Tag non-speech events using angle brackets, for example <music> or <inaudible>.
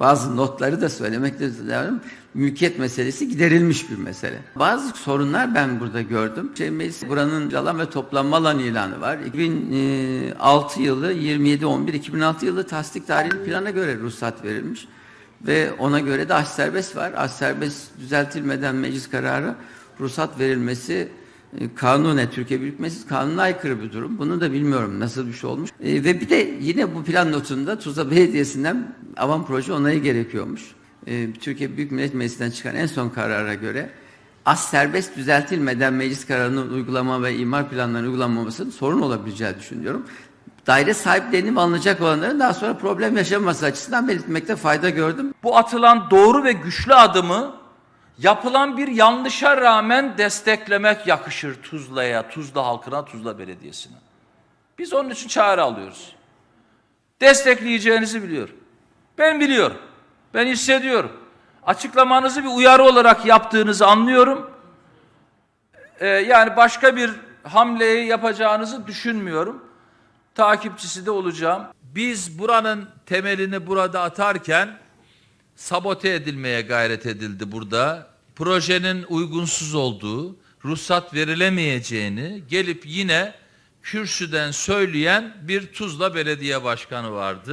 bazı notları da söylemekte lazım. Mülkiyet meselesi giderilmiş bir mesele. Bazı sorunlar ben burada gördüm. Şey, meclis buranın alan ve toplanma alan ilanı var. 2006 yılı 27-11-2006 yılı tasdik tarihli plana göre ruhsat verilmiş. Ve ona göre de aş serbest var. Aş serbest düzeltilmeden meclis kararı ruhsat verilmesi e, kanunen Türkiye Büyük Meclis kanuna aykırı bir durum. Bunu da bilmiyorum nasıl bir şey olmuş. E, ve bir de yine bu plan notunda Tuzla <laughs> Belediyesi'nden avan proje onayı gerekiyormuş. E, Türkiye Büyük Millet Meclisi'nden çıkan en son karara göre az serbest düzeltilmeden meclis kararının uygulama ve imar planlarının uygulanmamasının sorun olabileceğini düşünüyorum. Daire sahiplenip alınacak olanların daha sonra problem yaşamaması açısından belirtmekte fayda gördüm. Bu atılan doğru ve güçlü adımı yapılan bir yanlışa rağmen desteklemek yakışır Tuzla'ya, Tuzla halkına, Tuzla Belediyesi'ne. Biz onun için çağrı alıyoruz. Destekleyeceğinizi biliyorum. Ben biliyorum. Ben hissediyorum. Açıklamanızı bir uyarı olarak yaptığınızı anlıyorum. Ee, yani başka bir hamleyi yapacağınızı düşünmüyorum. Takipçisi de olacağım. Biz buranın temelini burada atarken sabote edilmeye gayret edildi burada. Projenin uygunsuz olduğu, ruhsat verilemeyeceğini gelip yine kürsüden söyleyen bir Tuzla Belediye Başkanı vardı.